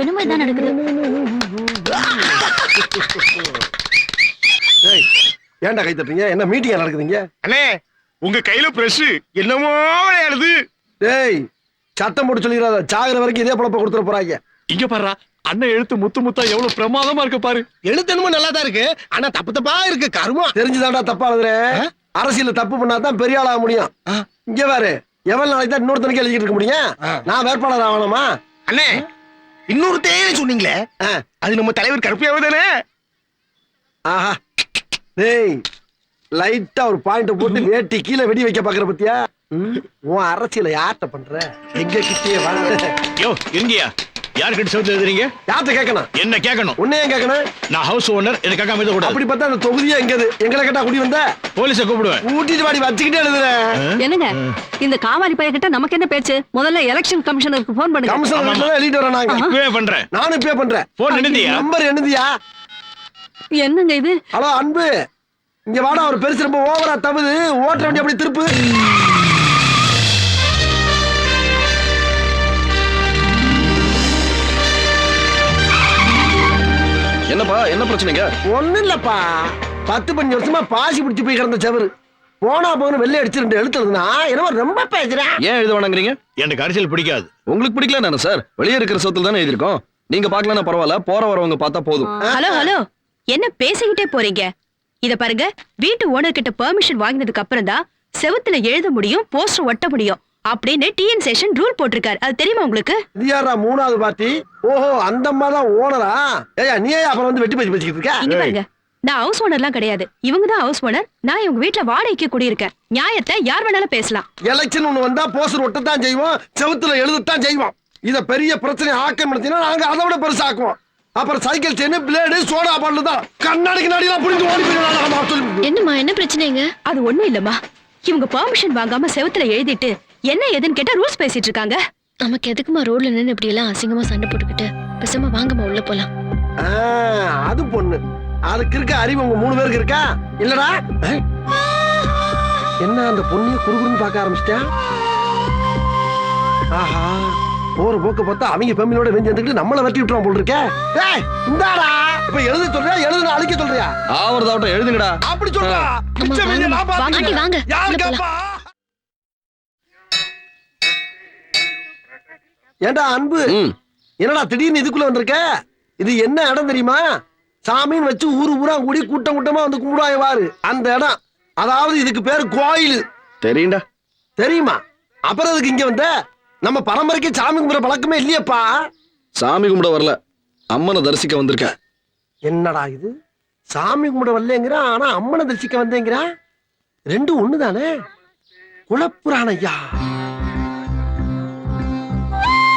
என்னமோ இதான் நடக்குது. ஏய் ஏன்டா கை தட்டுறீங்க? என்ன மீட்டிங் நடக்குதுங்க? அண்ணே உங்க கையில பிரஷ் என்னமோ விளையாடுது. டேய் சட்டம் போட்டு சொல்லிடுறாத சாகுற வரைக்கும் இதே பொழப்ப கொடுத்துட போறாங்க. இங்க பாருடா அண்ணன் எழுத்து முத்து முத்தா எவ்வளவு பிரமாதமா இருக்கு பாரு. எழுத்தனமும் நல்லா தான் இருக்கு. ஆனா தப்பு தப்பா இருக்கு. கருமா. தெரிஞ்சுதான்டா தப்பா எழுதுறேன் அரசியல்ல தப்பு பண்ணாதான் பெரிய ஆளாக முடியும். இங்க பாரு எவ்வளவு நாளைக்கு தான் இன்னொருத்தனுக்கு எழுதிட்டு இருக்க முடியும்? நான் வேட்பாளர் ஆகணுமா? அண்ணே இன்னொரு தேவை சொன்னீங்களே. அது நம்ம தலைவர் கருப்பியாவு தானே? ஆஹா. டேய் லைட்டா ஒரு பாயிண்ட் போட்டு வேட்டி கீழே வெடி வைக்க பாக்குற பத்தியா? உன் அரசியல யார்கிட்ட பண்ற? எங்க கிட்டே வா. யோ இருங்கயா யாருக்கிட்ட செவுத்து எழுதுறீங்க? யார்கிட்ட கேட்கணும்? என்ன கேட்கணும்? உன்னையும் கேட்கணும்? நான் ஹவுஸ் ஓனர் என்ன கேட்காம எழுத கூடாது அப்படி பார்த்தா அந்த தொகுதியே எங்கது எங்களை கேட்டா குடி வந்த? போலீஸை கூப்பிடுவேன். ஊட்டிட்டு வாடி வச்சுக்கிட்டே எழுதுறேன் என்னங்க? இந்த காவாலி பையன்கிட்ட நமக்கு என்ன பேச்சு? முதல்ல எலெக்ஷன் கமிஷனருக்கு போன் பண்ணுங்க. கமிஷனர் எழுதிட்டு வரேன் நாங்க. இப்பவே பண்றேன். நானும் பே பண்றேன். போன் என்னதியா நம்பர் என்னதியா என்னங்க இது? ஹலோ அன்பு. இங்க வாடா ஒரு பெருசு ரொம்ப ஓவரா தவுது. ஓட்டுற வண்டி அப்படி திருப்பு. என்னப்பா என்ன பிரச்சனைங்க? ஒண்ணும் இல்லப்பா பத்து பஞ்சு வருஷமா பாசி பிடிச்சு போய் கிடந்த செவரு. போனா போகணும் வெள்ளை அடிச்சு ரெண்டு எழுத்து எழுதுனா என்னமோ ரொம்ப பேசுறேன் ஏன் எழுத வேணாங்கிறீங்க? எனக்கு அரசியல் பிடிக்காது. உங்களுக்கு பிடிக்கல நானே சார்? வெளியே இருக்கிற சோத்துல தானே எழுதிருக்கோம் நீங்க பார்க்கலன்னா பரவாயில்ல போற வரவங்க பார்த்தா போதும். Hello hello. என்ன பேசிக்கிட்டே போறீங்க? இத பாருங்க வீட்டு ஓனர் கிட்ட பெர்மிஷன் வாங்கினதுக்கு அப்புறம் தான் செவுத்துல எழுத முடியும் போஸ்டர் ஒட்ட முடியும். அப்படின்னு டிஎன் சேஷன் ரூல் போட்டிருக்காரு. அது தெரியுமா உங்களுக்கு? இது யாரா மூணாவது பார்ட்டி ஓஹோ அந்த அம்மா தான் ஓனரா ஏயா நீ ஏன் அப்புறம் வந்து வெட்டி பேசி பேசிக்கிட்டு இருக்க? இங்க பாருங்க. நான் ஹவுஸ் ஓனர்லாம் கிடையாது. இவங்க தான் ஹவுஸ் ஓனர் நான் இவங்க வீட்ல வாடகைக்கு குடியிருக்கேன். நியாயத்தை யார் வேணாலும் பேசலாம். எலெக்ஷன் ஒண்ணு வந்தா போஸ்டர் ஒட்டத்தான் செய்வோம் செவுத்துல எழுதத்தான் செய்வோம். இத பெரிய பிரச்சனை ஆக்கிரமிச்சுன்னா நாங்க அதை விட பெருசாக்குவோம். அப்புறம் cycle chain blade soda bottle தான். கண்ணாடிக்கு நாடிலாம் புரிஞ்சு ஓடி என்னம்மா என்ன பிரச்சனைங்க? அது ஒண்ணும் இல்லம்மா. இவங்க பெர்மிஷன் வாங்காம செவுத்துல எழுதிட்டு என்ன ஏதுன்னு கேட்டா ரூல்ஸ் பேசிட்டு இருக்காங்க. நமக்கு எதுக்குமா ரோட்ல நின்னு இப்படி எல்லாம் அசிங்கமா சண்டை போட்டுக்கிட்டு? பேசாம வாங்கம்மா உள்ள போலாம். அது பொண்ணு. அதுக்கு இருக்க அறிவு உங்க மூணு பேருக்கு இருக்கா? இல்லடா. என்ன அந்த பொண்ணிய குறுகுறுன்னு பார்க்க ஆரம்பிச்சிட்டா? ஆஹா போற போக்க பார்த்தா அவங்க ஃபேமிலியோட வெஞ்சு வந்துக்கிட்டு நம்மள வெட்டி விட்டுருவோம் போல் இருக்கே ஏய் இந்தாடா. இப்ப எழுத சொல்றியா? எழுதுன அழிக்க சொல்றியா? ஆவறதாவட்டம் எழுதுங்கடா. அப்படி சொல்றா. மிச்ச மீதி நான் வாங்க, யார் கேப்பா? ஏண்டா அன்பு? என்னடா திடீர்னு இதுக்குள்ள வந்திருக்க? இது என்ன இடம் தெரியுமா? சாமின்னு வச்சு ஊரு ஊரா கூடி கூட்டம் கூட்டமா வந்து கும்பிடுவாங்க பாரு. அந்த இடம். அதாவது இதுக்கு பேரு கோயில். தெரியும்டா. தெரியுமா? அப்புறம் அதுக்கு இங்க வந்த? நம்ம பரம்பரைக்கு சாமி கும்பிட பழக்கமே இல்லையேப்பா. சாமி கும்பிட வரல. அம்மனை தரிசிக்க வந்திருக்கேன். என்னடா இது? சாமி கும்பிட வரலங்கிறான் ஆனா அம்மனை தரிசிக்க வந்தேங்கிறான் ரெண்டும் ஒண்ணுதானே? குலப்புராண ஐயா.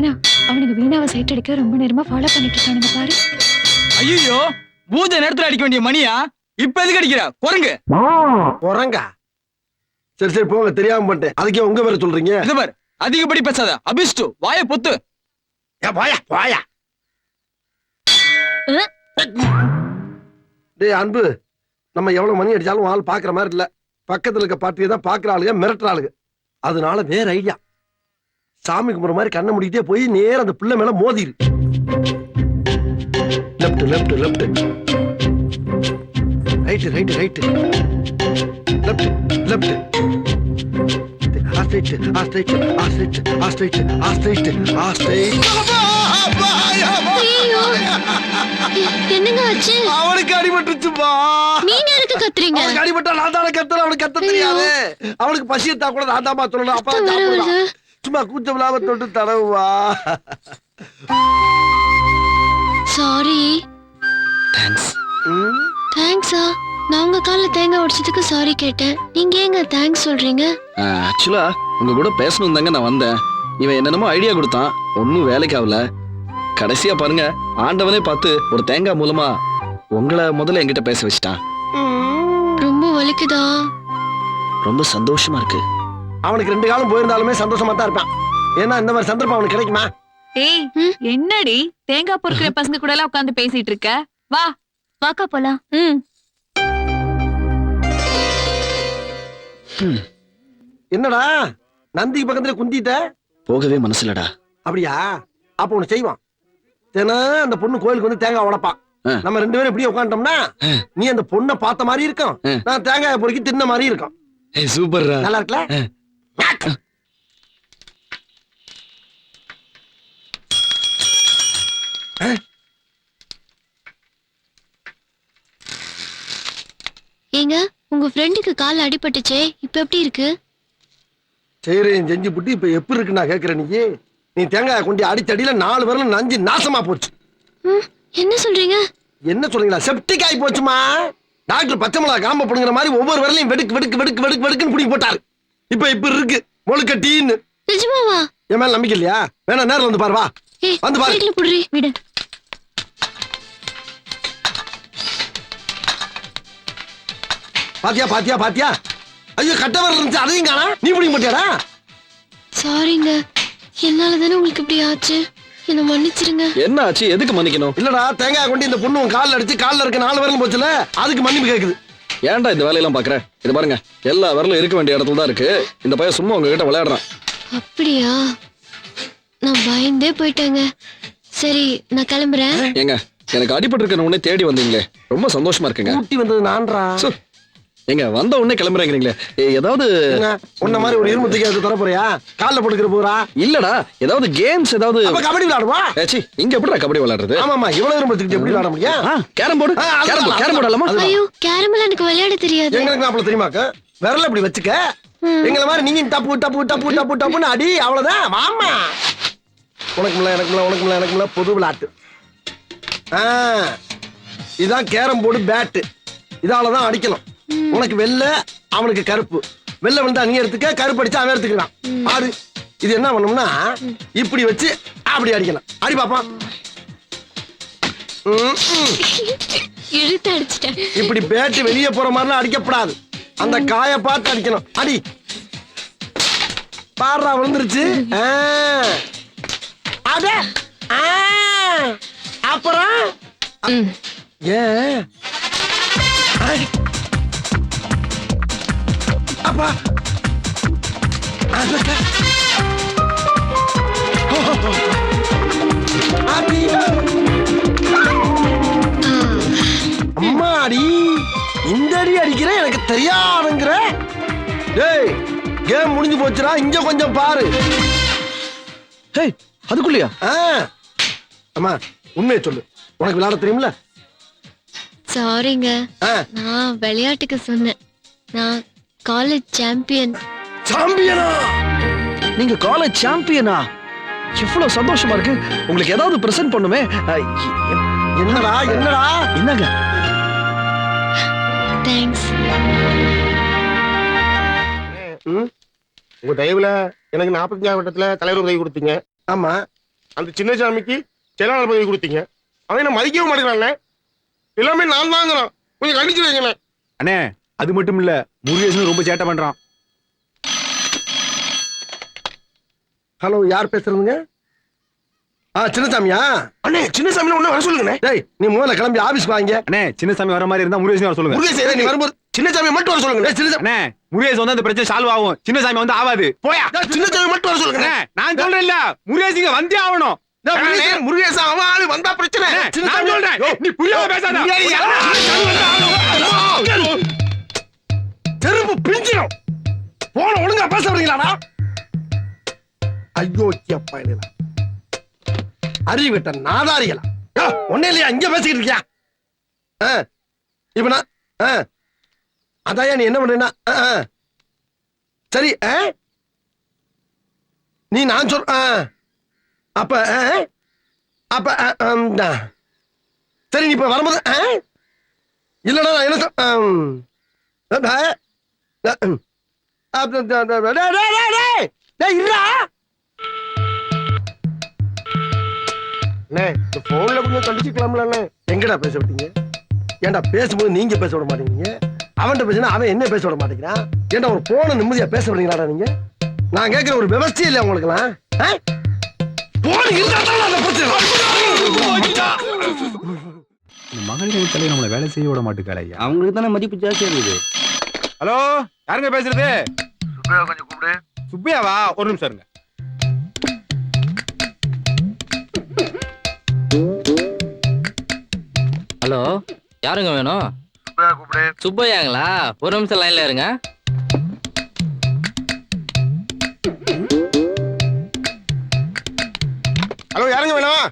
புவனா அவனுக்கு வீணாவை சைட் அடிக்க ரொம்ப நேரமா ஃபாலோ பண்ணிட்டு இருக்கானுங்க பாரு. ஐயோ பூஜை நேரத்துல அடிக்க வேண்டிய மணியா? இப்ப எதுக்கு அடிக்கிற? குரங்கு குரங்கா சரி சரி போங்க தெரியாம பண்ணிட்டேன். அதுக்கே உங்க பேரை சொல்றீங்க? இது பாரு அதிகப்படி பேசாத. அபிஷ்டு வாய பொத்து. போயா அஹ். டேய் அன்பு நம்ம எவ்வளவு மணி அடிச்சாலும் ஆள் பாக்குற மாதிரி இல்ல. பக்கத்துல இருக்க பாட்டியை தான் பாக்குற ஆளுங்க மிரட்டுற ஆளுங்க. அதனால வேற ஐடியா. சாமி கும்பிட்ற மாதிரி கண்ணை முடிக்கிட்டே போய் நேரா அந்த பிள்ளை மேல மோதிரு. Left left left right right right left left ah straight ah straight ah straight ah straight ah straight ah straight ஐயோ என்னங்க ஆச்சு அவனுக்கு அடிபட்டுச்சுப்பா நீங்க எதுக்கு கத்துறீங்க? அவனுக்கு அடிபட்டா நான் தானே கத்துறேன்? அவனுக்கு கத்த தெரியாது. அவனுக்கு பசி எடுத்தா கூட நான் தாமா சொல்லணும். அப்பா சும்மா கூச்சம் இல்லாம தொட்டு தடவுவா. சாரி ம், தேங்க்ஸா நான் உங்க கால்ல தேங்காய் உடைச்சதுக்கு சாரி கேட்டேன். நீங்க ஏங்க தேங்க்ஸ் சொல்றீங்க? ஆக்சுவலா உங்க கூட பேசணும் தாங்க நான் வந்தேன். இவன் என்னென்னமோ ஐடியா கொடுத்தான். ஒன்னும் வேலைக்கு ஆகல கடைசியா பாருங்க ஆண்டவனே பார்த்து ஒரு தேங்காய் மூலமா உங்களை முதல்ல என்கிட்ட பேச வச்சுட்டான். ரொம்ப வலிக்குதா? ரொம்ப சந்தோஷமா இருக்கு. அவனுக்கு ரெண்டு காலம் போயிருந்தாலுமே சந்தோஷமா தான் இருப்பான். ஏன்னா இந்த மாதிரி சந்தர்ப்பம் அவனுக்கு கிடைக்குமா? ஏய் என்னடி? தேங்காய் பொறுக்கிற பசங்க கூட எல்லாம் உட்காந்து பேசிட்டு இருக்க? வா. வாக்கா போலாம். ம். என்னடா? நந்திக்கு பக்கத்துல குந்திட்ட? போகவே மனசுலடா. அப்படியா? அப்ப ஒண்ணு செய்வான். தினம் அந்த பொண்ணு கோயிலுக்கு வந்து தேங்காய் உடைப்பான். நம்ம ரெண்டு பேரும் இப்படியே உட்காந்துட்டோம்னா நீ அந்த பொண்ணை பார்த்த மாதிரி இருக்கும். நான் தேங்காய் பொறுக்கி தின்ன மாதிரி இருக்கும். ஏய் சூப்பர்ரா. நல்லா இருக்குல்ல? ஏங்க உங்க ஃப்ரெண்டுக்கு கால் அடிபட்டுச்சே இப்ப எப்படி இருக்கு? சரி செஞ்சு புட்டு இப்ப எப்படி இருக்கு நான் கேக்குறேன் நீ? நீ தேங்காய் கொண்டு அடிச்சடியில நாலு விரலும் நஞ்சு நாசமா போச்சு. ம், என்ன சொல்றீங்க? என்ன சொல்றீங்களா? செப்டிக் ஆகி போச்சுமா? டாக்டர் பச்சை மிளகா காம்ப புடுங்குற மாதிரி ஒவ்வொரு விரலையும் வெடுக்கு வெடுக்கு வெடுக்கு வெடுக்கு வெடுக்குன்னு புடிங்கி போட்டாரு. இப்ப இப்ப இருக்கு. முழுக்க டீன்னு. நிஜமாவா? என் மேல நம்பிக்கை இல்லையா? வேணா நேர்ல வந்து பாரு வா. ஏய் வந்து பாரு. சைக்கிள் புடுறி விடு. பாத்தியா பாத்தியா பாத்தியா? ஐயோ கட்ட விரல் இருந்துச்சு. அதையும் காணா? நீ புடிங்க மாட்டியாடா? சாரிங்க என்னால தானே உங்களுக்கு இப்படி ஆச்சு? என்ன மன்னிச்சிருங்க. என்ன ஆச்சு? எதுக்கு மன்னிக்கணும்? இல்லடா தேங்காய் கொண்டு இந்த பொண்ணு உன் கால்ல அடிச்சு கால்ல இருக்க நாலு விரலும் போச்சுல? அதுக்கு மன்னிப்பு கேக்குது. ஏன்டா இந்த வேலையெல்லாம் பாக்குற இது பாருங்க எல்லா விரலும் இருக்க வேண்டிய இடத்துல தான் இருக்கு. இந்த பையன் சும்மா உங்ககிட்ட விளையாடுறான். அப்படியா? நான் பயந்தே போயிட்டேங்க. சரி நான் கிளம்புறேன். ஏங்க எனக்கு அடிபட்டு இருக்க உடனே தேடி வந்தீங்களே. ரொம்ப சந்தோஷமா இருக்குங்க. ஊட்டி வந்தது நான்றா சு, ஏங்க வந்த உடனே கிளம்புறேங்கிறீங்களே. ஏதாவது உன்ன மாதிரி ஒரு இரும்பு தூக்கி தர போறியா கால்ல போட்டுக்கிற போறா? இல்லடா ஏதாவது கேம்ஸ் ஏதாவது கபடி விளையாடுவா? ஏச்சி இங்க எப்படிடா கபடி விளையாடுறது? ஆமாமா இவ்வளவு இரும்பு தூக்கிட்டு எப்படி விளையாட முடியும்? Carrom board? Carrom board carrom board. ஆடலாமா ஐயோ கேரமல் எனக்கு விளையாட தெரியாது. எங்களுக்கு நாப்பல தெரியுமாக்க? விரல இப்படி வச்சுக்க. எங்களை மாதிரி நீங்க டப்பு டப்பு டப்பு டப்பு டப்புன்னு அடி அவ்வளவுதான். வாமா உனக்கு முல்ல எனக்கு முல்ல உனக்கு முல்ல எனக்கு முல்ல பொது விளையாட்டு. ஆ இதான் கேரம் போர்டு பேட்டு. இதால தான் அடிக்கணும். உனக்கு வெள்ளை அவனுக்கு கருப்பு. வெள்ளை வந்தா நீ எடுத்துக்க கருப்பு அடிச்சா அவன் எடுத்துக்கலாம் ஆடு. இது என்ன பண்ணணும்னா இப்படி வச்சு அப்படி அடிக்கணும் அடி பாப்பா ம், ம். இழுத்து அடிச்சிட்டேன். இப்படி பேட்டு வெளியே போற மாதிரிலாம் அடிக்கப்படாது. அந்த காய பார்த்து அடிக்கணும். அடி. பாடுறா விழுந்துருச்சு. அட. அப்புறம்? ஏன். அப்பா. அம்மாடி இந்த அடி அடிக்கிற எனக்கு தெரியாதுங்கிற. டேய் கேம் முடிஞ்சு போச்சுடா இங்க கொஞ்சம் பாரு. ஹேய் அதுக்குள்ளயா? ஆ. அம்மா உண்மையை சொல்லு. உனக்கு விளையாட தெரியும்ல? சாரிங்க. நான் விளையாட்டுக்கு சொன்னேன். நான் காலேஜ் சாம்பியன் சாம்பியனா நீங்க காலேஜ் சாம்பியனா எவ்வளவு சந்தோஷமா இருக்கு. உங்களுக்கு ஏதாவது பிரசன்ட் பண்ணுமே. என்னடா என்னடா? என்னங்க? தேங்க்ஸ்? உங்க தயவுல எனக்கு நாற்பத்தஞ்சாம் வட்டத்துல தலைவர் பதவி கொடுத்தீங்க. ஆமா. அந்த சின்ன சாமிக்கு செயலாளர் பதவி கொடுத்தீங்க. அவன் என்ன மதிக்கவே மாட்டேங்கிறான் எல்லாமே நான் தாங்கிறான். கொஞ்சம் கண்டிச்சு வைங்களேன். அண்ணே அது மட்டும் இல்ல முருகேசன் ரொம்ப சேட்டை பண்றான். ஹலோ யார் பேசுறதுங்க? ஆ சின்னசாமியா? அண்ணே சின்ன சாமி ஒண்ணு வர சொல்லுங்கண்ணே. டேய் நீ முதல்ல கிளம்பி ஆபீஸ்க்கு வாங்க. அண்ணே சின்ன சாமி வர மாதிரி இருந்தா முருகேசன் வர சொல்லுங்க. முருகேசன் நீ வரும்போது சின்ன சாமி மட்டும் வர சொல்லுங்க சின்னசாமி. அண்ணே முருகேசன் வந்து அந்த பிரச்சனை சால்வ் ஆகும். சின்ன சாமி வந்து ஆகாது போயா. சின்ன சாமி மட்டும் வர சொல்லுங்க நான் சொல்றேன் இல்ல. முருகேசிங்க வந்தே ஆகணும். முருகேசன் அவன் ஆளு வந்தா பிரச்சனை. நான். சொல்றேன். நீ புரியாம பேசாத. தெருவு பிஞ்சிடும் போன ஒழுங்கா பேச வரீங்களாடா அயோக்கிய அப்பா அறிவிட்ட நாதாரிகளா. யோ, இல்லையா? இங்க பேசிக்கிட்டு இருக்கியா? ஆ, இப்ப நான் ஆ, அதாயா நீ என்ன பண்ண சரி நீ நான் சொல் அப்ப அப்ப சரி நீ இப்ப வரும்போது இல்லடா நான் என்ன போன்ல கொஞ்சம் கண்டிச்சுக்கலாம்ல அண்ணே எங்கடா பேச விட்டீங்க ஏன்டா பேசும்போது நீங்க பேச விட மாட்டேங்கிறீங்க அவன்கிட்ட பேசினா அவன் என்ன பேச விட மாட்டேங்கிறான் ஏன்டா ஒரு போன நிம்மதியா பேச விடுறீங்களாடா நீங்க நான் கேட்கிற ஒரு விவசாயம் இல்லை உங்களுக்குலாம் போன் இருந்தா இந்த மகளிர் தலைவர் நம்மளை வேலை செய்ய விட மாட்டேங்கிறாள் அவங்களுக்கு தானே மதிப்பு ஜாஸ்தியா இருக்குது. ஹலோ யாருங்க பேசுறது? கொஞ்சம் கூப்பிடு. சுப்பியாவா? ஒரு நிமிஷம் இருங்க. ஹலோ யாருங்க வேணும்? சுப்பையாங்களா? ஒரு நிமிஷம் லைன்ல இருங்க. ஹலோ யாருங்க வேணும்?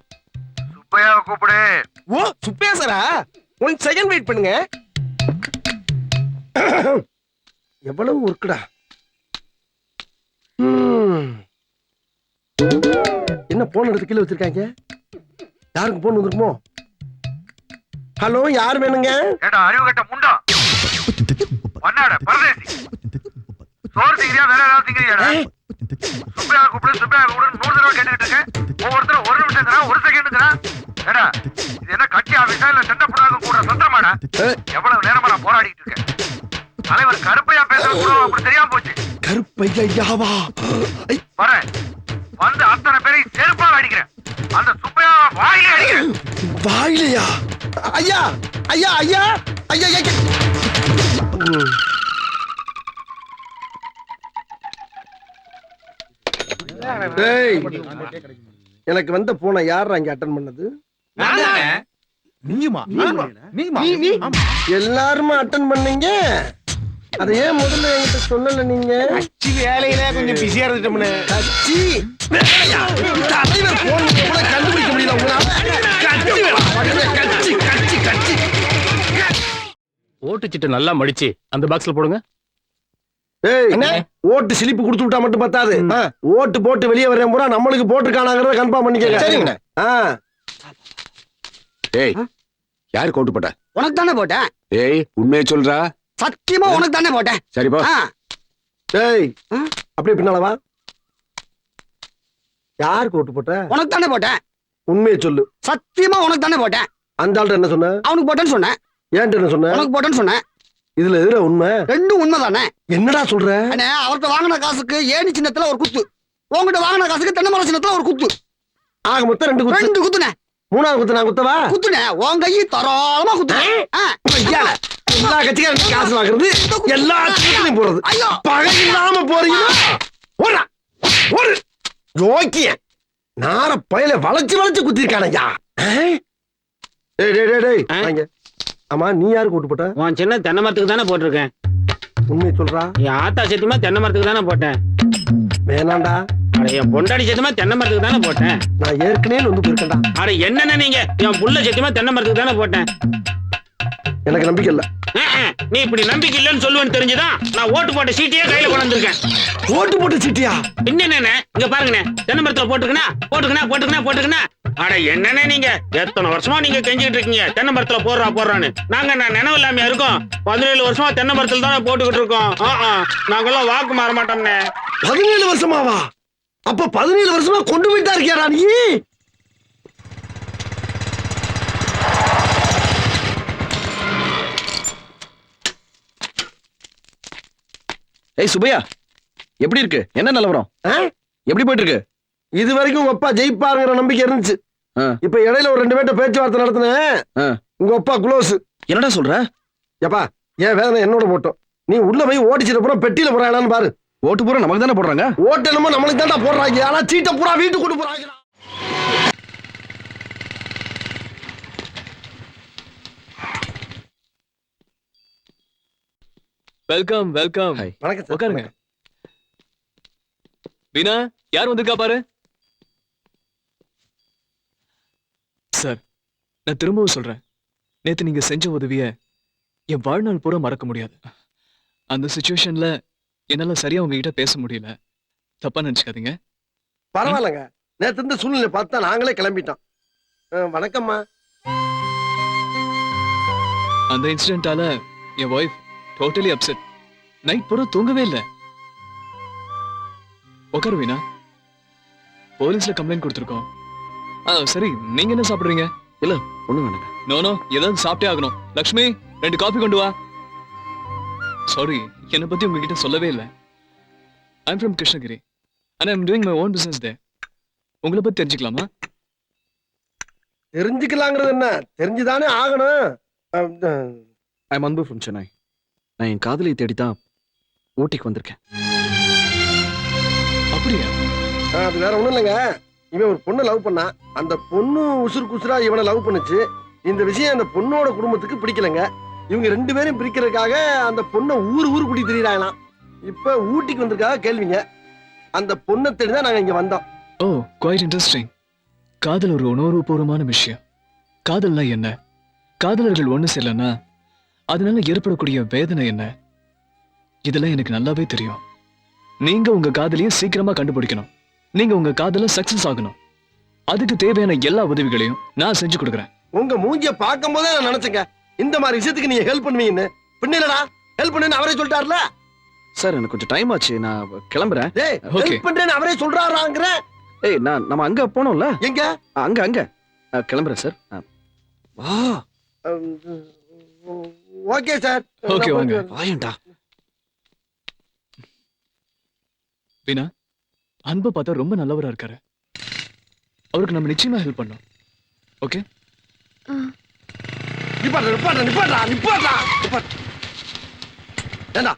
சுப்பையாவை கூப்பிடு. ஓ சுப்பியா சாரா? ஒன் செகண்ட் வெயிட் பண்ணுங்க. எவ்வளவு ஒர்க்குடா. என்ன போன் எடுத்து கீழே வச்சிருக்காங்க? யாருக்கு போன் வந்திருக்குமோ? ஹலோ யார் வேணுங்க? ஏடா அறிவு கட்ட முண்டா. பண்ணாட பரதேசி. சோறு திங்கிறியா வேற ஏதாவது திங்கிறியாடா சுப்பையா கூப்பிடு சுப்பையா கூப்பிடு நூறு தடவை கேட்டுக்கிட்டு இருக்கேன். ஒவ்வொருத்தரும் ஒரு நிமிஷம் ஒரு செகண்டுங்கிறா ஏடா இது என்ன கட்சி ஆபீஸா இல்ல சண்டை போடாத கூட சந்திரமாடா? எவ்வளவு நேரமா நான் போராடிட்டு இருக்கேன்? தலைவர் கருப்பையா பேசுறது கூட அப்படி தெரியாம போச்சு. கருப்பையாவா வரேன். வந்து அத்தனை பேரையும் செருப்பால் அடிக்கிறேன். அந்த சுப்பையா வாயிலே அடிக்கிறேன். வாயிலையா? ஐயா ஐயா ஐயா ஐயா ஐயா. எனக்கு வந்த போனை யார் அங்க அட்டன் பண்ணது? நீயுமா? நீமா எல்லாருமே அட்டன் பண்ணீங்க? அதை ஏன் முதல்ல என்கிட்ட சொல்லல நீங்க? வேலையில கொஞ்சம் பிஸியா இருந்துட்டோம்னு. வேலையா? தலைவர் போன் கூட கண்டுபிடிக்க முடியல கட்சி நல்லா மடிச்சு அந்த பாக்ஸ்ல போடுங்க. ஏய் ஓட்டு சிலிப்பு கொடுத்து விட்டா மட்டும் பத்தாது. ஓட்டு போட்டு வெளியே வரேன் பூரா நம்மளுக்கு போட்டுருக்கானாங்கிறத கன்ஃபார்ம் பண்ணிக்கங்க. சரிங்க ஆ. ஏய் யாரு கோட்டு போட்ட? உனக்கு தானே போட்டேன் ஏய் உண்மையை சொல்றா. சத்தியமா உனக்கு தானே போட்டேன். சரிப்பா டேய்? அப்படியே பின்னால வா. யாருக்கு ஓட்டு போட்ட? உனக்கு தானே போட்டேன். உண்மையை சொல்லு. சத்தியமா உனக்கு தானே போட்டேன். அந்த ஆள்கிட்ட என்ன சொன்ன? அவனுக்கு போட்டேன்னு சொன்னேன். ஏன்ட்ட என்ன சொன்ன? உனக்கு போட்டேன்னு சொன்னேன். இதுல எதுல உண்மை? ரெண்டும் உண்மைதானே. என்னடா சொல்ற? அண்ணே அவர்கிட்ட வாங்கின காசுக்கு ஏணி சின்னத்துல ஒரு குத்து. உங்ககிட்ட வாங்கின காசுக்கு தென்னை மரம் சின்னத்துல ஒரு குத்து. ஆக மொத்தம் ரெண்டு குத்து. ரெண்டு குத்துனே. மூணாவது குத்து நான் குத்தவா? குத்துனே. உன் கையை தாராளமா குத்துனேன் எல்லா கட்சிக்காரும் காசு வாங்குறது எல்லா கட்சிகளையும் போறது ஐயோ. பகை இல்லாம போறீங்களா ஓடா. ஒரு யோக்கிய நார பயல வளைச்சு வளைச்சு குத்திருக்கானய்யா. டேய் டேய் டேய் டேய். வாங்க. ஆமா நீ யாருக்கு ஓட்டு போட்ட? உன் சின்ன தென்னை மரத்துக்கு தானே போட்டிருக்கேன். உண்மையை சொல்றா. என் ஆத்தா சத்தியமா தென்னை மரத்துக்கு தானே போட்டேன். வேணாண்டா. அட என் பொண்டாடி சத்தியமா தென்னை மரத்துக்கு தானே போட்டேன். நான் ஏற்கனவே வந்து போயிருக்கேன்டா. அட என்னென்ன நீங்க? என் புள்ள சத்தியமா தென்னை மரத்துக்கு தானே போட்டேன். எனக்கு நம்பிக்கை இல்ல. நீ இப்படி நம்பிக்கை இல்லைன்னு சொல்லுவேன்னு தெரிஞ்சுதான் நான் ஓட்டு போட்ட சீட்டையே கையில கொண்டு வந்திருக்கேன் ஓட்டு போட்டு சீட்டியா? பின்ன என்னண்ணே இங்க பாருங்கண்ணே. தென்னை மரத்துல போட்டுக்கணா போட்டுக்கணா போட்டுக்கணா போட்டுக்கணா அட என்னண்ணே நீங்க? எத்தனை வருஷமா நீங்க கெஞ்சிட்டு இருக்கீங்க? தென்னை மரத்துல போடுறா போடுறான்னு. நாங்க நான் நினைவு இல்லாம இருக்கோம்? பதினேழு வருஷமா தென்னை மரத்துல தானே போட்டுக்கிட்டு இருக்கோம். நாங்கெல்லாம் வாக்கு மாற மாட்டோம்னே பதினேழு வருஷமாவா? அப்ப பதினேழு வருஷமா கொண்டு போயிட்டா இருக்கியாடா நீ? ஏய் சுபையா எப்படி இருக்கு? என்ன நிலவரம்? எப்படி போயிட்டு இருக்கு? இது வரைக்கும் உங்க அப்பா ஜெயிப்பாருங்கிற நம்பிக்கை இருந்துச்சு. இப்ப இடையில ஒரு ரெண்டு பேர்ட்ட பேச்சுவார்த்தை நடத்தினேன். உங்க அப்பா குளோஸ். என்னடா சொல்ற? ஏப்பா ஏன் வேதனை என்னோட போட்டோம். நீ உள்ள போய் ஓடிச்சிட்டு அப்புறம் பெட்டியில போறாங்களான்னு பாரு. ஓட்டு பூரா நமக்கு தானே போடுறாங்க? ஓட்டு என்னமோ நம்மளுக்கு தான்டா போடுறாங்க. ஆனா சீட்டை பூரா வீட்டுக்கு கொண்டு போறாங்க. Welcome welcome. வணக்கம் சார் உட்காருங்க வீணா யார் வந்திருக்கா பாரு? சார் நான் திரும்பவும் சொல்றேன். நேத்து நீங்க செஞ்ச உதவிய என் வாழ்நாள் பூரா மறக்க முடியாது. அந்த சுச்சுவேஷன்ல என்னால சரியா உங்ககிட்ட பேச முடியல. தப்பா நினைச்சுக்காதீங்க. பரவாயில்லைங்க. நேத்து இந்த சூழ்நிலை பார்த்தா நாங்களே கிளம்பிட்டோம். வணக்கம்மா. அந்த இன்சிடென்ட்டால என் ஒய்ஃப் டோட்டலி அப்செட் நைட் பூரா தூங்கவே இல்லை. உட்காரு வீணா. போலீஸ்ல கம்ப்ளைண்ட் கொடுத்துருக்கோம். சரி நீங்க என்ன சாப்பிடுறீங்க? ஒண்ணு வேணுங்க. நோ நோ ஏதாவது சாப்பிட்டே ஆகணும். லக்ஷ்மி ரெண்டு காபி கொண்டு வா. சாரி என்னை பத்தி உங்ககிட்ட சொல்லவே இல்லை. I'm from Krishnagiri. And I'm doing my own business டே உங்களை பத்தி தெரிஞ்சுக்கலாமா? தெரிஞ்சுக்கலாங்கிறது என்ன? தெரிஞ்சுதானே ஆகணும். ஐ அன்பு ஃப்ரம் சென்னை நான் என் காதலியை தேடித்தான் ஊட்டிக்கு வந்திருக்கேன். அப்படியா? அது வேற ஒண்ணும் இல்லைங்க. இவன் ஒரு பொண்ணை லவ் பண்ணான் அந்த பொண்ணு உசுருக்கு உசுரா இவனை லவ் பண்ணுச்சு. இந்த விஷயம் அந்த பொண்ணோட குடும்பத்துக்கு பிடிக்கலங்க. இவங்க ரெண்டு பேரும் பிரிக்கிறதுக்காக அந்த பொண்ணை ஊர் ஊர் கூட்டி திரியிறாங்களாம். இப்ப ஊட்டிக்கு வந்திருக்காக கேள்விங்க. அந்த பொண்ணை தேடி தான் நாங்க இங்க வந்தோம். ஓ குவைட் இன்ட்ரெஸ்டிங் காதல் ஒரு உணர்வுபூர்வமான விஷயம். காதல்னா என்ன? காதலர்கள் ஒண்ணு சேரலன்னா அதனால ஏற்படக்கூடிய வேதனை என்ன? இதெல்லாம் எனக்கு நல்லாவே தெரியும். நீங்க உங்க காதலியை சீக்கிரமா கண்டுபிடிக்கணும். நீங்க உங்க காதல சக்சஸ் ஆகணும். அதுக்கு தேவையான எல்லா உதவிகளையும் நான் செஞ்சு கொடுக்குறேன். உங்க மூஞ்சிய பார்க்கும் போதே நான் நினைச்சேங்க. இந்த மாதிரி விஷயத்துக்கு நீங்க ஹெல்ப் பண்ணுவீங்கன்னு. பின்னலடா ஹெல்ப் பண்ணுன்னு அவரே சொல்லிட்டாருல? சார் எனக்கு கொஞ்சம் டைம் ஆச்சு. நான் கிளம்புறேன். டேய் Okay. ஹெல்ப் பண்றேன்னு அவரே சொல்றாராங்கிற? ஏய் நான் நம்ம அங்க போனோம்ல? எங்க? அங்க அங்க. நான் கிளம்புறேன் சார். வா. Okay sir. Okay, வாங்க. வாயண்டா. வீணா அன்பை பார்த்தா ரொம்ப நல்லவரா இருக்காரு. அவருக்கு நம்ம நிச்சயமா ஹெல்ப் பண்ணோம் ஓகே? நிப்பாட்டா நிப்பாட்டா நிப்பாட்டா நிப்பாட்டா நிப்பாட்டா. ஏண்டா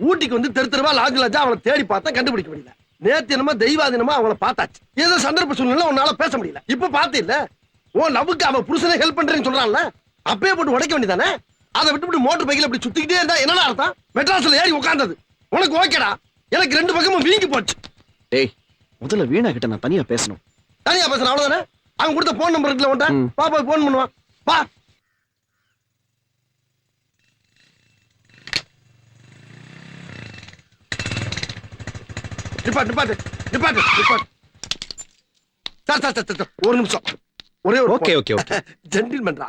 ஊட்டிக்கு வந்து தெரு தெருவா லாஜ் லாஜா அவளை தேடி பார்த்தா கண்டுபிடிக்க முடியல. நேத்து என்னமோ தெய்வாதீனமா அவளை பார்த்தாச்சு. ஏதோ சந்தர்ப்ப சூழ்நிலை உன்னால பேச முடியல. இப்ப பார்த்து இல்ல? ஓ லவ்வுக்கு அவ புருஷனே ஹெல்ப் பண்றேன்னு சொல்றான்ல? அப்பயே போட்டு உடைக்க வேண்டியதானே? அதை விட்டு மோட்டர் பைக்கில் அப்படி சுத்திக்கிட்டே இருந்தா என்னடா அர்த்தம்? மெட்ராஸ்ல ஏறி உட்கார்ந்தது உனக்கு ஓகேடா. எனக்கு ரெண்டு பக்கமும் வீங்கி போச்சு. டேய் முதல்ல வீணா கிட்ட நான் தனியா பேசணும். தனியா பேசுறேன் அவ்வளவுதானே? அவன் கொடுத்த போன் நம்பர் இருக்குல்ல உன்ட்ட. பா போய் போன் பண்ணுவான். பா நிப்பாட்டு நிப்பாட்டு நிப்பாட்டு நிப்பாட்டு. சார் சார் ஒரு நிமிஷம். ஒரே ஒரு ஓகே ஓகே ஓகே. ஜென்டில்மேன்டா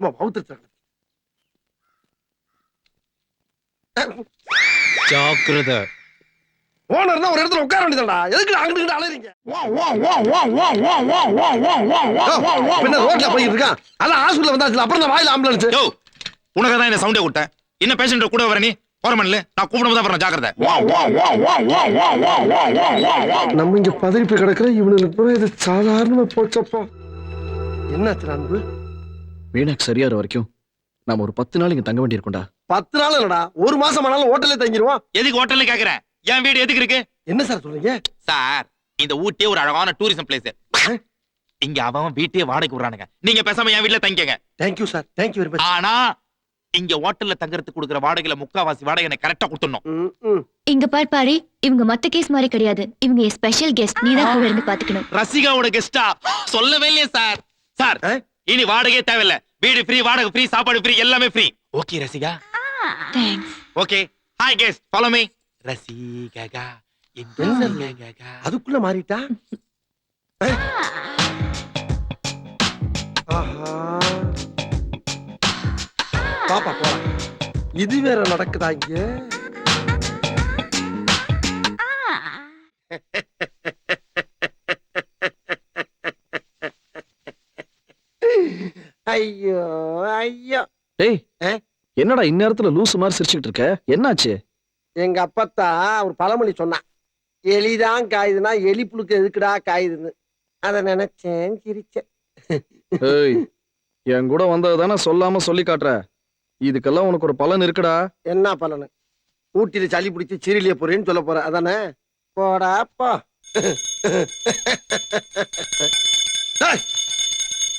அம்மா, வவுத்துட்டு ஜாக்கிரதை ஓனர்னா ஒரு இடத்துல உட்கார வேண்டியதுடா எதுக்கு அங்கிட்டு அலையறீங்க பின்ன ரோட்ல போயிட்டு இருக்கான் அதான் ஹாஸ்பிடல் வந்தாச்சு அப்புறம் நான் வாயில ஆம்புலன்ஸ் யோ உனக்கு தான் இந்த சவுண்டே கொடுத்தேன் என்ன பேஷண்ட் கூட வர நீ போற மண்ணில் நான் கூப்பிடும் தான் வரணும் ஜாக்கிரதை நம்ம இங்க பதறி போய் கிடக்குற இவனுக்கு இது சாதாரணமா போச்சப்பா என்னாச்சு அன்பு வீணாக்கு சரியாற வரைக்கும் நாம ஒரு பத்து நாள் இங்க தங்க வேண்டியிருக்கும்டா. பத்து நாள் இல்லடா. ஒரு மாசம் ஆனாலும் ஹோட்டல்ல தங்கிடுவோம் எதுக்கு ஹோட்டல்ல கேக்குறேன் என் வீடு எதுக்கு இருக்கு? என்ன சார் சொல்றீங்க? சார் இந்த ஊட்டியே ஒரு அழகான டூரிசம் பிளேஸ் இங்க அவன் வீட்டையே வாடகைக்கு விடுறானுங்க. நீங்க பேசாம என் வீட்ல தங்கிக்கங்க. Thank you sir thank you very much ஆனா இங்க ஹோட்டல்ல தங்கறதுக்கு கொடுக்குற வாடகையில முக்காவாசி வாடகை எனக்கு கரெக்டா கொடுத்துடணும். இங்க பார் பாரி இவங்க மத்த கேஸ் மாதிரி கிடையாது. இவங்க ஸ்பெஷல் கெஸ்ட் நீ தான் கூட இருந்து பாத்துக்கணும் ரசிகாவோட கெஸ்டா சொல்லவே இல்லையே சார் சார் ஆ? இனி வாடகையே தேவையில்ல. வீடு ஃப்ரீ வாடகை ஃப்ரீ சாப்பாடு ஃப்ரீ எல்லாமே free okay Rasika. Thanks okay hi guest follow me Rasika. அதுக்குள்ள மாறிட்டா. பாப்பா போலாம் இது வேற நடக்குதா இங்க? ஐயோ ஐயோ. டேய்? என்னடா இந்நேரத்துல லூசு மாதிரி சிரிச்சுக்கிட்டு இருக்க? என்னாச்சு? எங்க அப்பத்தா ஒரு பழமொழி சொன்னான் எலிதான் காயுதுன்னா எலி புழுக்கு எதுக்குடா காயுதுன்னு? அத நினைச்சேன் சிரிச்சேன். ஏய் என் கூட வந்தது தானே சொல்லாம சொல்லி காட்டுற? இதுக்கெல்லாம் உனக்கு ஒரு பலன் இருக்குடா. என்ன பலனு? ஊட்டியில சளி பிடிச்சி சீரியலிய போறேன்னு சொல்ல போற அதானே? போடா போ.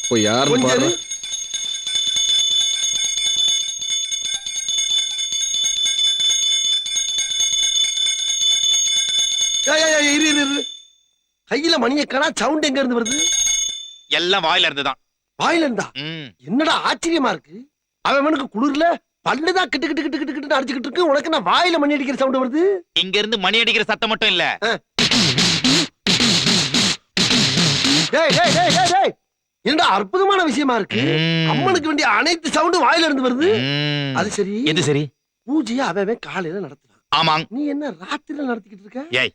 போய் யாருன்னு பாரு. கையில மணியை காணா சவுண்ட் எங்க இருந்து வருது? எல்லாம் வாயில இருந்துதான். வாயில இருந்தா. என்னடா ஆச்சரியமா இருக்கு? அவனுக்கு குளிர்ல பல்லுதான் கிட்டு கிட்டு கிட்டு கிட்டு கிட்டு அடிச்சுக்கிட்டு இருக்கு. உனக்கு நான் வாயில மணி அடிக்கிற சவுண்ட் வருது? இங்க இருந்து மணி அடிக்கிற சத்தம் மட்டும் இல்ல. என்னடா அற்புதமான விஷயமா இருக்கு. அம்மனுக்கு வேண்டிய அனைத்து சவுண்டும் வாயில இருந்து வருது. அது சரி. எது சரி? பூஜையை அவன் காலையில நடத்துறான். ஆமாங். நீ என்ன ராத்திரில நடத்திக்கிட்டு இருக்க? ஏய்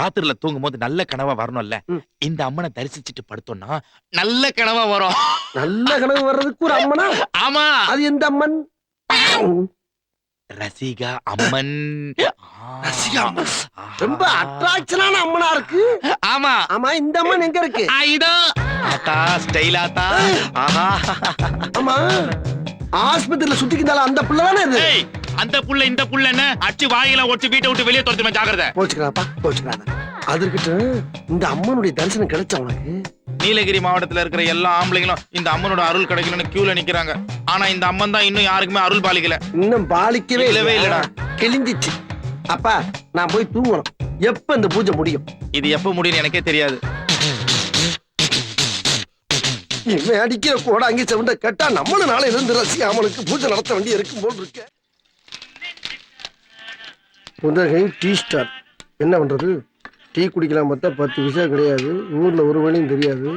ராத்திரில தூங்கும் போது நல்ல கனவா வரணும்ல. இந்த அம்மனை தரிசிச்சுட்டு படுத்தோம்னா நல்ல கனவா வரும். நல்ல கனவு வர்றதுக்கு ஒரு அம்மனா? ஆமா. அது எந்த அம்மன்? ரசிகா அம்மன். ரசிகா அம்மன். ரொம்ப அட்ராக்ஷனான அம்மனா இருக்கு. ஆமா. ஆமா இந்த அம்மன் எங்க இருக்கு? இதோ. ஆத்தா ஸ்டைல் ஆத்தா. ஆஹா. ஆமா. ஆஸ்பத்திரியில சுத்திக்கிட்டால அந்த பிள்ளை தானே இது? அந்த புள்ள இந்த புள்ள என்ன அடிச்சு வாயில ஒடிச்சு வீட்டை விட்டு வெளியே துரத்துமே ஜாக்கிரதை. போச்சுக்கிறாப்பா அதற்கிட்ட இந்த அம்மனுடைய தரிசனம் கிடைச்ச உனக்கு? நீலகிரி மாவட்டத்துல இருக்கிற எல்லா ஆம்பளைங்களும் இந்த அம்மனோட அருள் கிடைக்கணும்னு கியூல நிக்கிறாங்க. ஆனா இந்த அம்மன் தான் இன்னும் யாருக்குமே அருள் பாலிக்கல. இன்னும் பாலிக்கவே இல்லவே இல்லடா. கிழிஞ்சிச்சு. அப்பா நான் போய் தூங்கணும். எப்ப இந்த பூஜை முடியும்? இது எப்ப முடியும்னு எனக்கே தெரியாது. இவன் அடிக்கிற கூட அங்கே செவண்ட கேட்டா நம்மளும் நாளை இருந்து ரசி அவனுக்கு பூஜை நடத்த வேண்டி இருக்கும் போல் இருக்க. Pudugai tea star. என்ன பண்றது? டீ குடிக்கலாம் பார்த்தா பத்து விஷயம் கிடையாது. ஊர்ல ஒரு வழியும் தெரியாது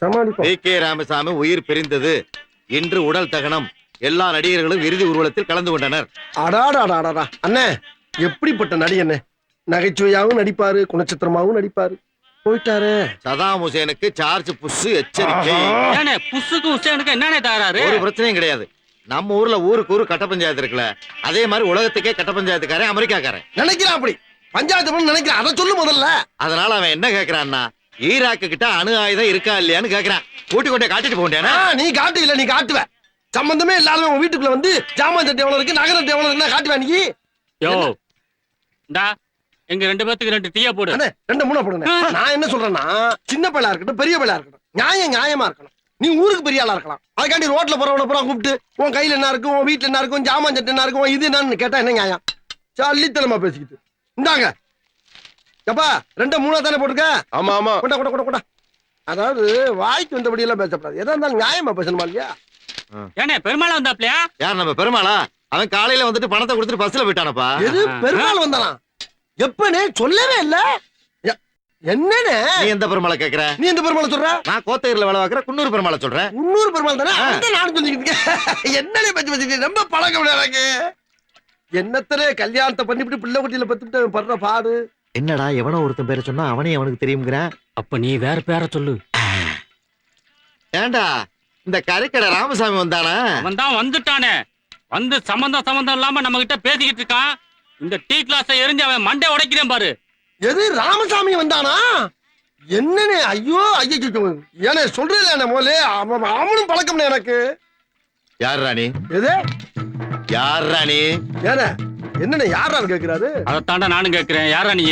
சமாளிப்போம். கே ராமசாமி உயிர் பிரிந்தது. இன்று உடல் தகனம். எல்லா நடிகர்களும் இறுதி ஊர்வலத்தில் கலந்து கொண்டனர். அடாடாடாடாடா. அண்ணே எப்படிப்பட்ட நடிகண்ணே நகைச்சுவையாவும் நடிப்பாரு குணச்சித்திரமாவும் நடிப்பாரு. போயிட்டாரே. சதாம் ஹுசேனுக்கு சார்ஜ் புஷ் எச்சரிக்கை. ஏனே புஸ்ஸுக்கு உசேனுக்கு என்னனே தகராறு? ஒரு பிரச்சனையும் கிடையாது. நம்ம ஊர்ல ஊருக்கு ஊரு கட்ட பஞ்சாயத்து இருக்குல்ல அதே மாதிரி உலகத்துக்கே கட்ட பஞ்சாயத்துக்காரன் அமெரிக்காக்காரன். நினைக்கிறான் அப்படி. பஞ்சாயத்து நினைக்கிறான். அதை சொல்லு முதல்ல. அதனால அவன் என்ன கேக்குறான்னா ஈராக்கு கிட்ட அணு ஆயுதம் இருக்கா இல்லையான்னு கேக்குறான். கூட்டி கொண்டே காட்டிட்டு போண்டேனா நீ காட்டு இல்ல நீ காட்டுவ. சம்பந்தமே இல்லாத உன் வீட்டுக்குள்ள வந்து ஜாமான் சட்டை எவ்வளவு இருக்கு நகர எவ்வளவு இருக்குன்னா காட்டுவ நீ. யோ இந்தா எங்க ரெண்டு பேத்துக்கு ரெண்டு டீயா போடு. அண்ணே ரெண்டு மூணா போடுங்க நான் என்ன சொல்றேன்னா சின்ன பையலா இருக்கட்டும் பெரிய பையலா இருக்கட்டும் நியாயம் நியாயமா இருக்கணும். நீ ஊருக்கு பெரிய ஆளா இருக்கலாம். அதுக்காண்டி ரோட்ல போறவன பூரா கூப்பிட்டு உன் கையில என்ன இருக்கும் உன் வீட்டுல என்ன இருக்கும் ஜாமான் சட்டை என்ன இருக்கும் இது என்னன்னு கேட்டா என்ன நியாயம்? சல்லித்தனமா பேசிக்கிட்டு. இந்தாங்க. எப்பா ரெண்டு மூணா தானே போட்டுக்க ஆமா ஆமா. கொண்டா கொண்டா கொண்டா கொண்டா. அதாவது வாய்க்கு வந்தபடி எல்லாம் பேசக்கூடாது எதா இருந்தாலும் நியாயமா பேசணுமா இல்லையா? ஏனே பெருமாளா வந்தாப்லையா? யார் நம்ம பெருமாளா? அவன் காலையில வந்துட்டு பணத்தை கொடுத்துட்டு பஸ்ல போயிட்டானப்பா. எது? பெருமாள் வந்தானா? எப்பனே சொல்லவே இல்ல. எ- என்னண்ணே? நீ எந்த பெருமாளை கேக்குற? நீ எந்த பெருமாளை சொல்ற? நான் கோத்தகிரில வேலை பார்க்கற குன்னூர் பெருமாளை சொல்றேன் முன்னூறு பெருமாள் தானே? அந்த நானும் சொல்லிக்கிட்டு. என்னண்ணே பத்தி வச்சுட்டு ரொம்ப பழக்கம் எனக்கு. என்னத்தனே கல்யாணத்தை பண்ணிவிட்டு பிள்ளை குட்டியில பத்துட்டு அவன் படுற பாடு. என்னடா எவனோ ஒருத்தன் பேரை சொன்னா அவனே அவனுக்கு தெரியுங்கிறான் அப்ப நீ வேற பேரை சொல்லு. ஏன்டா இந்த கரைக்கடை ராமசாமி வந்தானா? அவன் தான் வந்துட்டானே. வந்து சம்பந்தம் சம்பந்தம் இல்லாம நம்ம கிட்ட பேசிக்கிட்டு இருக்கான். இந்த டீ கிளாஸ எரிஞ்சு அவன் மண்டை உடைக்கிறேன் பாரு. எது ராமசாமி வந்தானா? என்னண்ணே ஐயோ ஐயோ ஏனே சொல்றேன் முதல்ல அவன் அவனும் பழக்கம்னே எனக்கு. யார் ராணி? எது? யார் ராணி? ஏனே என்னண்ணே யாராரு கேக்குறாரு? அதைத்தாண்டா நானும் கேட்கிறேன் யாரா நீ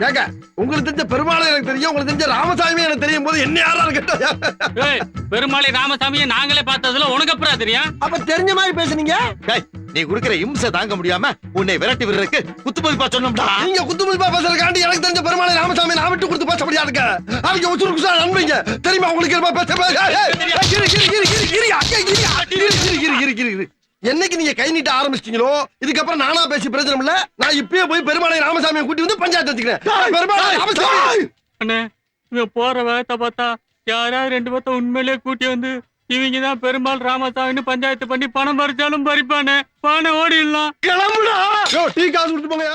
ஏங்க உங்களுக்கு தெரிஞ்ச பெருமாளை எனக்கு தெரியும் உங்களுக்கு தெரிஞ்ச ராமசாமி எனக்கு தெரியும் போது என்ன யாரா இருக்கட்டும் பெருமாளை ராமசாமியை நாங்களே பார்த்ததுல உனக்கு அப்புறம் தெரியும் அப்ப தெரிஞ்ச மாதிரி பேசுனீங்க டேய், நீ குடுக்கிற இம்சை தாங்க முடியாம உன்னை விரட்டி விடுறதுக்கு குத்து மதிப்பா சொன்னோம்டா நீங்க குத்து மதிப்பா பேசுறதுக்காண்டி எனக்கு தெரிஞ்ச பெருமாளை ராமசாமி நான் விட்டு கொடுத்து பேச முடியாது இருக்க அவங்க உசுறு குசா நண்பீங்க தெரியுமா உங்களுக்கு இருப்பா பேச என்னைக்கு நீங்க கை நீட்ட ஆரம்பிச்சிட்டீங்களோ? இதுக்கப்புறம் நானா பேசி பிரச்சனை இல்ல. நான் இப்பயே போய் பெருமாளை ராமசாமியை கூட்டி வந்து பஞ்சாயத்து வச்சுக்கிறேன். பெருமாளை ராமசாமி. அண்ணே இவன் போற வேகத்தை பார்த்தா யாராவது ரெண்டு பேர்த்த உண்மையிலேயே கூட்டி வந்து இவங்க தான் பெருமாள் ராமசாமின்னு பஞ்சாயத்து பண்ணி பணம் பறிச்சாலும் பறிப்பானே. பானை ஓடிடலாம். கிளம்புடா. டீ காசு கொடுத்து போங்க